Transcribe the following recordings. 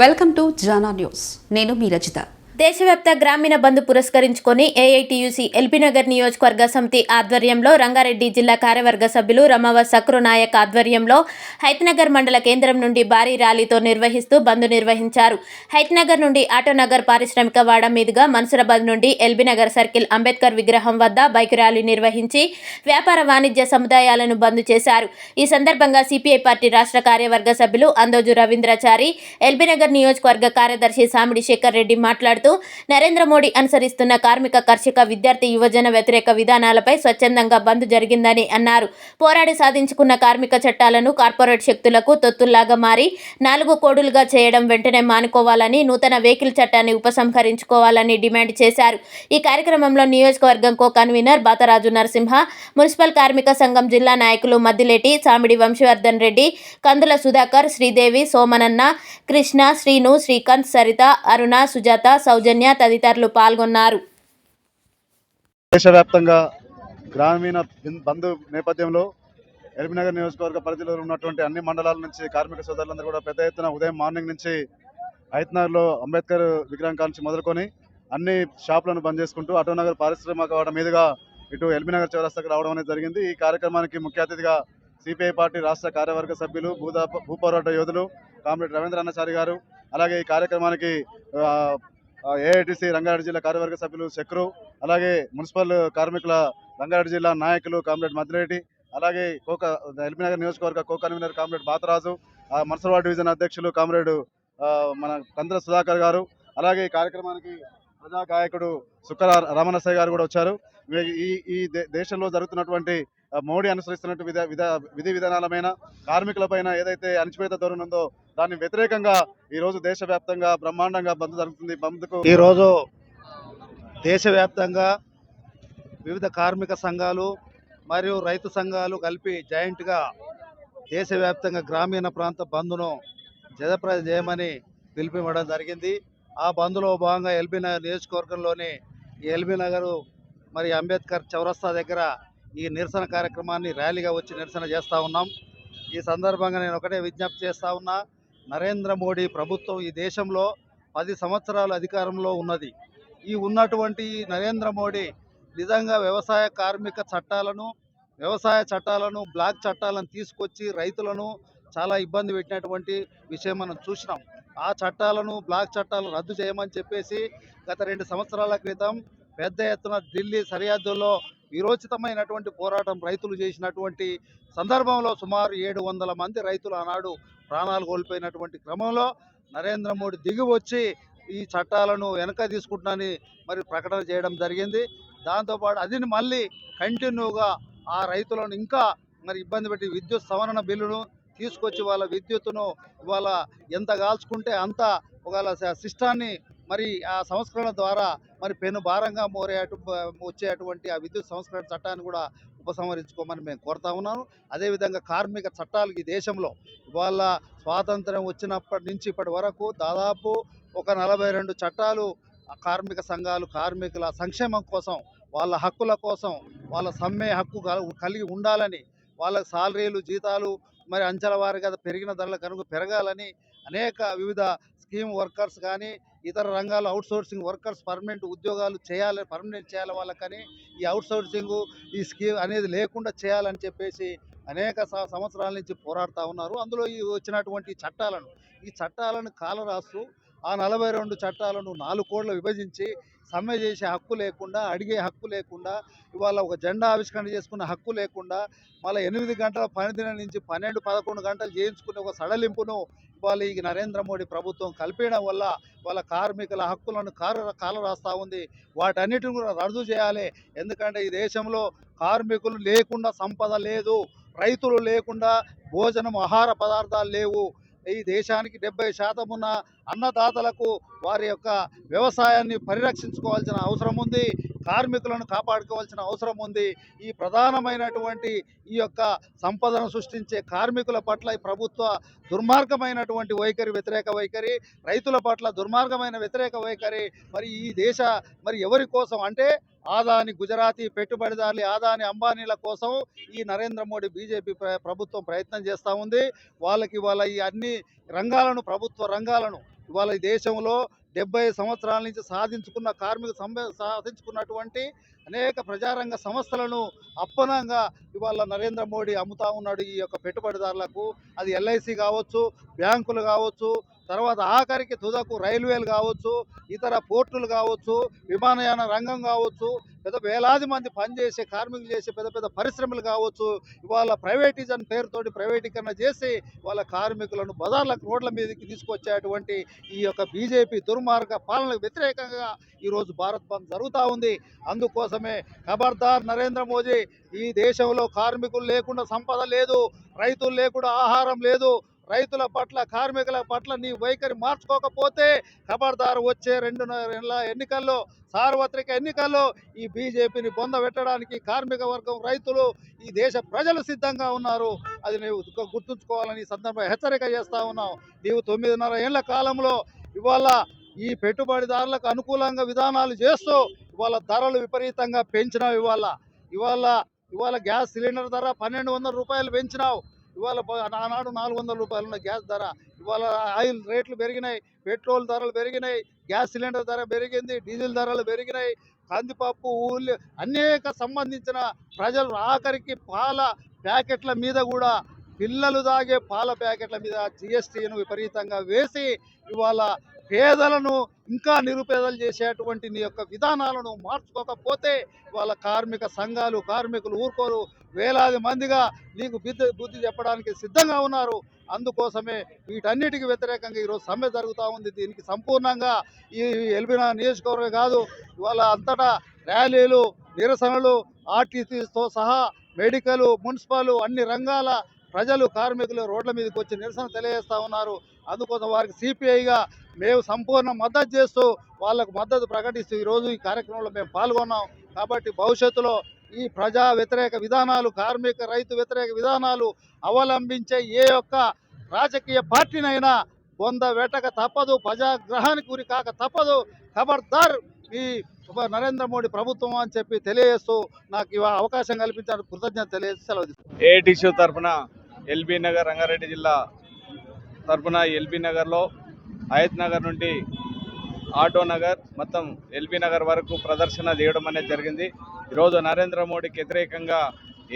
Welcome to Jana news. నేను మీ రచిత. దేశవ్యాప్త గ్రామీణ బంధు పురస్కరించుకొని ఏఐటియుసి ఎల్బీనగర్ నియోజకవర్గ సమితి ఆధ్వర్యంలో రంగారెడ్డి జిల్లా కార్యవర్గ సభ్యులు రమవ సక్రు నాయక్ ఆధ్వర్యంలో హైత్నగర్ మండల కేంద్రం నుండి భారీ ర్యాలీతో నిర్వహిస్తూ బంద్ నిర్వహించారు. హైత్నగర్ నుండి ఆటోనగర్ పారిశ్రామిక వాడ మీదుగా మన్సురాబాద్ నుండి ఎల్బీనగర్ సర్కిల్ అంబేద్కర్ విగ్రహం వద్ద బైక్ ర్యాలీ నిర్వహించి వ్యాపార వాణిజ్య సముదాయాలను బంద్ చేశారు. ఈ సందర్భంగా సిపిఐ పార్టీ రాష్ట్ర కార్యవర్గ సభ్యులు అందోజు రవీంద్రాచారి ఎల్బీనగర్ నియోజకవర్గ కార్యదర్శి సామిడి శేఖర్ రెడ్డి మాట్లాడుతూ నరేంద్ర మోడీ అనుసరిస్తున్న కార్మిక కర్షక విద్యార్థి యువజన వ్యతిరేక విధానాలపై స్వచ్ఛందంగా బంద్ జరిగిందని అన్నారు. పోరాడి సాధించుకున్న కార్మిక చట్టాలను కార్పొరేట్ శక్తులకు తొత్తుల్లాగా మారి నాలుగు కోడులుగా చేయడం వెంటనే మానుకోవాలని నూతన వెహికల్ చట్టాన్ని ఉపసంహరించుకోవాలని డిమాండ్ చేశారు. ఈ కార్యక్రమంలో నియోజకవర్గం co convener Batharaju Narasimha municipal కార్మిక సంఘం జిల్లా నాయకులు మద్దిలేటి సామిడి వంశవర్ధన్ రెడ్డి కందుల సుధాకర్ శ్రీదేవి సోమనన్న కృష్ణ శ్రీను శ్రీకాంత్ సరిత అరుణ సుజాత సౌ సౌజన్య తదితరులు పాల్గొన్నారు. దేశవ్యాప్తంగా గ్రామీణ బిన్- బంధు నేపథ్యంలో ఎల్బీనగర్ నియోజకవర్గ పరిధిలో ఉన్నటువంటి అన్ని మండలాల నుంచి కార్మిక సోదరులందరూ కూడా పెద్ద ఎత్తున ఉదయం మార్నింగ్ నుంచి హైత్నగర్లో అంబేద్కర్ విగ్రహం కాంచి మొదలుకొని అన్ని షాపులను బంద్ చేసుకుంటూ అటోనగర్ పారిశ్రామిక వాడ మీదుగా ఇటు ఎల్బీనగర్ చౌరస్తాకు రావడం అనేది జరిగింది. ఈ కార్యక్రమానికి ముఖ్య అతిథిగా సిపిఐ పార్టీ రాష్ట్ర కార్యవర్గ సభ్యులు భూదా భూపోరాట యోధులు కామ్రేడ్ రవీంద్ర అన్నచారి గారు అలాగే ఈ కార్యక్రమానికి ఏఐటిసి రంగారెడ్డి జిల్లా కార్యవర్గ సభ్యులు శక్రు అలాగే మున్సిపల్ కార్మికుల రంగారెడ్డి జిల్లా నాయకులు కామ్రేడ్ మద్దిరెడ్డి అలాగే కోక ఎల్బీనగర్ నియోజకవర్గ కో కన్వీనర్ కామ్రేడ్ బాతరాజు మనసర్వాడ డివిజన్ అధ్యక్షులు కామ్రేడ్ మన కంద్ర సుధాకర్ గారు అలాగే ఈ కార్యక్రమానికి ప్రజా గాయకుడు సుక్కర రామనసయ్య గారు కూడా వచ్చారు. ఈ ఈ దే- దేశంలో జరుగుతున్నటువంటి మోడీ అనుసరిస్తున్నట్టు విధ విధ విధి విధానాలమైన కార్మికులపైన ఏదైతే అణచివేత ధోరణి ఉందో దాన్ని వ్యతిరేకంగా ఈరోజు దేశవ్యాప్తంగా బ్రహ్మాండంగా బంద్ జరుగుతుంది. బంద్కు ఈరోజు దేశవ్యాప్తంగా వివిధ కార్మిక సంఘాలు మరియు రైతు సంఘాలు కలిపి జాయింట్గా దేశవ్యాప్తంగా గ్రామీణ ప్రాంత బంద్ను జయప్రదం చేయమని పిలిపివ్వడం జరిగింది. ఆ బంద్లో భాగంగా ఎల్బీ నగర్ నియోజకవర్గంలోని ఈ ఎల్బీ నగర్ మరి అంబేద్కర్ చౌరస్తా దగ్గర ఈ నిరసన కార్యక్రమాన్ని ర్యాలీగా వచ్చి నిరసన చేస్తూ ఉన్నాం. ఈ సందర్భంగా నేను ఒకటే విజ్ఞప్తి చేస్తూ ఉన్నా నరేంద్ర మోడీ ప్రభుత్వం ఈ దేశంలో పది సంవత్సరాలు అధికారంలో ఉన్నది. ఈ ఉన్నటువంటి ఈ నరేంద్ర మోడీ నిజంగా వ్యవసాయ కార్మిక చట్టాలను వ్యవసాయ చట్టాలను బ్లాక్ చట్టాలను తీసుకొచ్చి రైతులను చాలా ఇబ్బంది పెట్టినటువంటి విషయం మనం చూసినాం. ఆ చట్టాలను బ్లాక్ చట్టాలను రద్దు చేయమని చెప్పేసి గత రెండు సంవత్సరాల క్రితం పెద్ద ఎత్తున ఢిల్లీ సరిహద్దుల్లో విరోచితమైనటువంటి పోరాటం రైతులు చేసినటువంటి సందర్భంలో సుమారు ఏడు వందల మంది రైతులు ఆనాడు ప్రాణాలు కోల్పోయినటువంటి క్రమంలో నరేంద్ర మోడీ దిగి వచ్చి ఈ చట్టాలను వెనక తీసుకుంటున్నానని మరి ప్రకటన చేయడం జరిగింది. దాంతోపాటు అది మళ్ళీ కంటిన్యూగా ఆ రైతులను ఇంకా మరి ఇబ్బంది పెట్టి విద్యుత్ సవరణ బిల్లును తీసుకొచ్చి వాళ్ళ విద్యుత్తును ఇవాళ ఎంత కాల్చుకుంటే అంత ఒకవేళ సిస్టాన్ని మరి ఆ సంస్కరణ ద్వారా మరి పెను భారంగా మోరే అటు వచ్చేటువంటి ఆ విద్యుత్ సంస్కరణ చట్టాన్ని కూడా ఉపసంహరించుకోమని మేము కోరుతా ఉన్నాను. అదేవిధంగా కార్మిక చట్టాలు ఈ దేశంలో ఇవాళ స్వాతంత్రం వచ్చినప్పటి నుంచి ఇప్పటి వరకు దాదాపు ఒక నలభై రెండు చట్టాలు కార్మిక సంఘాలు కార్మికుల సంక్షేమం కోసం వాళ్ళ హక్కుల కోసం వాళ్ళ సమ్మె హక్కు కలిగి ఉండాలని వాళ్ళ సాలరీలు జీతాలు మరి అంచెల వారిగా పెరిగిన ధరల కనుక పెరగాలని అనేక వివిధ స్కీమ్ వర్కర్స్ కానీ ఇతర రంగాలు అవుట్సోర్సింగ్ వర్కర్స్ పర్మనెంట్ ఉద్యోగాలు చేయాలి పర్మనెంట్ చేయాలి వాళ్ళకని ఈ అవుట్సోర్సింగ్ ఈ స్కీమ్ అనేది లేకుండా చేయాలని చెప్పేసి అనేక సంవత్సరాల నుంచి పోరాడుతూ ఉన్నారు. అందులో ఈ వచ్చినటువంటి చట్టాలను ఈ చట్టాలను కాలరాస్తూ ఆ నలభై రెండు చట్టాలను నాలుగు కోడ్లు విభజించి సమ్మె చేసే హక్కు లేకుండా అడిగే హక్కు లేకుండా ఇవాళ ఒక జెండా ఆవిష్కరణ చేసుకునే హక్కు లేకుండా మళ్ళీ ఎనిమిది గంటల పనిదినం నుంచి పన్నెండు పదకొండు గంటలు చేయించుకునే ఒక సడలింపును ఇవాళ ఈ నరేంద్ర మోడీ ప్రభుత్వం కల్పించడం వల్ల వాళ్ళ కార్మికుల హక్కులను కారు కాలు రాస్తూ ఉంది. వాటన్నిటిని కూడా రద్దు చేయాలి. ఎందుకంటే ఈ దేశంలో కార్మికులు లేకుండా సంపద లేదు రైతులు లేకుండా భోజనం ఆహార పదార్థాలు లేవు. ఈ దేశానికి డెబ్బై శాతం ఉన్న అన్నదాతలకు వారి యొక్క వ్యవసాయాన్ని పరిరక్షించుకోవాల్సిన అవసరం ఉంది. కార్మికులను కాపాడుకోవాల్సిన అవసరం ఉంది. ఈ ప్రధానమైనటువంటి ఈ యొక్క సంపదను సృష్టించే కార్మికుల పట్ల ఈ ప్రభుత్వ దుర్మార్గమైనటువంటి వైఖరి వ్యతిరేక వైఖరి రైతుల పట్ల దుర్మార్గమైన వ్యతిరేక వైఖరి మరి ఈ దేశ మరి ఎవరి కోసం అంటే ఆదాని గుజరాతీ పెట్టుబడిదారులు ఆదాని అంబానీల కోసం ఈ నరేంద్ర మోడీ బీజేపీ ప్రభుత్వం ప్రయత్నం చేస్తూ ఉంది. వాళ్ళకి ఇవాళ ఈ అన్ని రంగాలను ప్రభుత్వ రంగాలను ఇవాళ ఈ దేశంలో డెబ్బై సంవత్సరాల నుంచి సాధించుకున్న కార్మిక సాధించుకున్నటువంటి అనేక ప్రజారంగ సంస్థలను అప్పనంగా ఇవాళ నరేంద్ర మోడీ అమ్ముతా ఉన్నాడు ఈ యొక్క పెట్టుబడిదారులకు. అది ఎల్ఐసి కావచ్చు బ్యాంకులు కావచ్చు తర్వాత ఆఖరికి తుదకు రైల్వేలు కావచ్చు ఇతర పోర్టులు కావచ్చు విమానయాన రంగం కావచ్చు పెద్ద వేలాది మంది పనిచేసే కార్మికులు చేసే పెద్ద పెద్ద పరిశ్రమలు కావచ్చు ఇవాళ ప్రైవేటిజం పేరుతోటి ప్రైవేటీకరణ చేసి వాళ్ళ కార్మికులను బజార్లకు రోడ్ల మీదకి తీసుకొచ్చేటువంటి ఈ యొక్క బీజేపీ దుర్మార్గ పాలనకు వ్యతిరేకంగా ఈరోజు భారత్ బంద్ జరుగుతూ ఉంది. అందుకోసమే ఖబర్దార్ నరేంద్ర మోదీ ఈ దేశంలో కార్మికులు లేకుండా సంపద లేదు రైతులు లేకుండా ఆహారం లేదు రైతుల పట్ల కార్మికుల పట్ల నీ వైఖరి మార్చుకోకపోతే ఖబర్దారు వచ్చే రెండు నెలల ఎన్నికల్లో సార్వత్రిక ఎన్నికల్లో ఈ బీజేపీని బొందబెట్టడానికి కార్మిక వర్గం రైతులు ఈ దేశ ప్రజలు సిద్ధంగా ఉన్నారు. అది నీవు గుర్తుంచుకోవాలని సందర్భంగా హెచ్చరిక చేస్తా ఉన్నావు నీవు తొమ్మిదిన్నర ఏళ్ళ కాలంలో ఇవాళ ఈ పెట్టుబడిదారులకు అనుకూలంగా విధానాలు చేస్తూ ఇవాళ ధరలు విపరీతంగా పెంచినావు ఇవాళ. ఇవాళ ఇవాళ గ్యాస్ సిలిండర్ ధర పన్నెండు వందల రూపాయలు పెంచినావు. ఇవాళ ఆనాడు నాలుగు వందల రూపాయలు ఉన్న గ్యాస్ ధర ఇవాళ ఆయిల్ రేట్లు పెరిగినాయి పెట్రోల్ ధరలు పెరిగినాయి గ్యాస్ సిలిండర్ ధర పెరిగింది డీజిల్ ధరలు పెరిగినాయి కందిపప్పు ఊళ్ళు అనేక సంబంధించిన ప్రజలు ఆఖరికి పాల ప్యాకెట్ల మీద కూడా పిల్లలు తాగే పాల ప్యాకెట్ల మీద జిఎస్టీను విపరీతంగా వేసి ఇవాళ పేదలను ఇంకా నిరుపేదలు చేసేటువంటి నీ యొక్క విధానాలను మార్చుకోకపోతే వాళ్ళ కార్మిక సంఘాలు కార్మికులు ఊరుకోరు. వేలాది మందిగా నీకు బుద్ధి బుద్ధి చెప్పడానికి సిద్ధంగా ఉన్నారు. అందుకోసమే వీటన్నిటికి వ్యతిరేకంగా ఈరోజు సమ్మె జరుగుతూ ఉంది. దీనికి సంపూర్ణంగా ఈ ఎల్బినా నియోజకవర్గం కాదు ఇవాళ అంతటా ర్యాలీలు నిరసనలు ఆర్టీసీతో సహా మెడికల్ మున్సిపల్ అన్ని రంగాల ప్రజలు కార్మికులు రోడ్ల మీదకి వచ్చి నిరసన తెలియజేస్తా ఉన్నారు. అందుకోసం వారికి సిపిఐగా మేము సంపూర్ణ మద్దతు చేస్తూ వాళ్ళకు మద్దతు ప్రకటిస్తూ ఈరోజు ఈ కార్యక్రమంలో మేము పాల్గొన్నాం కాబట్టి భవిష్యత్తులో ఈ ప్రజా వ్యతిరేక విధానాలు కార్మిక రైతు వ్యతిరేక విధానాలు అవలంబించే ఏ యొక్క రాజకీయ పార్టీనైనా బొంద వెటక తప్పదు ప్రజాగ్రహానికి గురి కాక తప్పదు ఖబర్దార్ ఈ ఉప నరేంద్ర మోడీ ప్రభుత్వం అని చెప్పి తెలియజేస్తూ నాకు ఇవా అవకాశం కల్పించారు కృతజ్ఞత తెలియజేసి సెలవు తీసుకుంటున్నాను. తరఫున ఎల్బీ నగర్ రంగారెడ్డి జిల్లా తరఫున ఎల్బీ నగర్లో హయత్ నగర్ నుండి ఆటో నగర్ మొత్తం ఎల్బీ నగర్ వరకు ప్రదర్శన చేయడం అనేది జరిగింది. ఈరోజు నరేంద్ర మోడీకి వ్యతిరేకంగా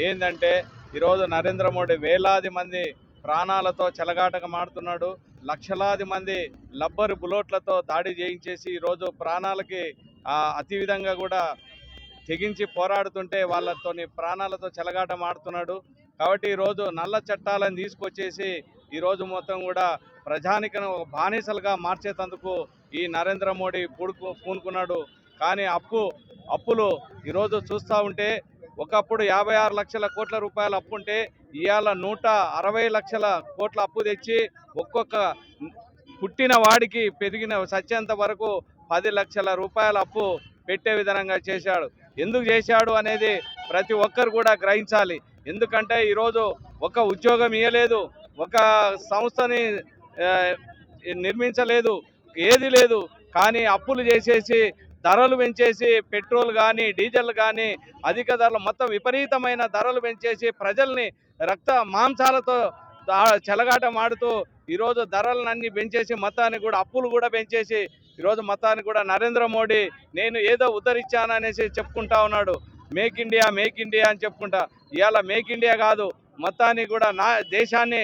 ఏంటంటే ఈరోజు నరేంద్ర మోడీ వేలాది మంది ప్రాణాలతో చెలగాటకమాడుతున్నాడు లక్షలాది మంది లబ్బరు బులోట్లతో దాడి చేయించేసి ఈరోజు ప్రాణాలకి అతి విధంగా కూడా తెగించి పోరాడుతుంటే వాళ్ళతోని ప్రాణాలతో చెలగాట ఆడుతున్నాడు కాబట్టి ఈరోజు నల్ల చట్టాలను తీసుకొచ్చేసి ఈరోజు మొత్తం కూడా ప్రజానికను బానిసలుగా మార్చేటందుకు ఈ నరేంద్ర మోడీ పూడుకు పూనుకున్నాడు. కానీ అప్పు అప్పులు ఈరోజు చూస్తూ ఉంటే ఒకప్పుడు యాభై ఆరు లక్షల కోట్ల రూపాయల అప్పు ఉంటే ఇవాళ నూట అరవై లక్షల కోట్ల అప్పు తెచ్చి ఒక్కొక్క పుట్టిన వాడికి పెరిగిన సత్యంత వరకు పది లక్షల రూపాయల అప్పు పెట్టే విధంగా చేశాడు. ఎందుకు చేశాడు అనేది ప్రతి ఒక్కరు కూడా గ్రహించాలి. ఎందుకంటే ఈరోజు ఒక ఉద్యోగం ఇవ్వలేదు ఒక సంస్థని నిర్మించలేదు ఏది లేదు. కానీ అప్పులు చేసేసి ధరలు పెంచేసి పెట్రోల్ కానీ డీజిల్ కానీ అధిక ధరలు మొత్తం విపరీతమైన ధరలు పెంచేసి ప్రజల్ని రక్త మాంసాలతో చెలగాటం ఆడుతూ ఈరోజు ధరలన్నీ పెంచేసి మొత్తాన్ని కూడా అప్పులు కూడా పెంచేసి ఈరోజు మొత్తాన్ని కూడా నరేంద్ర మోడీ నేను ఏదో ఉద్ధరించాననేసి చెప్పుకుంటా ఉన్నాడు. మేక్ ఇండియా మేక్ ఇండియా అని చెప్పుకుంటా. ఇవాళ మేక్ ఇండియా కాదు మొత్తాన్ని కూడా నా దేశాన్ని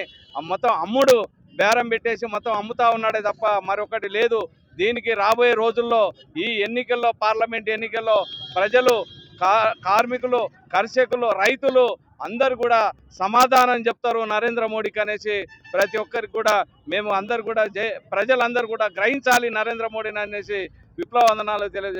మొత్తం అమ్ముడు బేరం పెట్టేసి మొత్తం అమ్ముతా ఉన్నాడే తప్ప మరొకటి లేదు. దీనికి రాబోయే రోజుల్లో ఈ ఎన్నికల్లో పార్లమెంట్ ఎన్నికల్లో ప్రజలు కా కార్మికులు కర్షకులు రైతులు అందరు కూడా సమాధానం చెప్తారు నరేంద్ర మోడీకి అనేసి. ప్రతి ఒక్కరికి కూడా మేము అందరు కూడా ప్రజలందరూ కూడా గ్రహించాలి నరేంద్ర మోడీని అనేసి విప్లవ వందనాలు తెలియజేస్తాం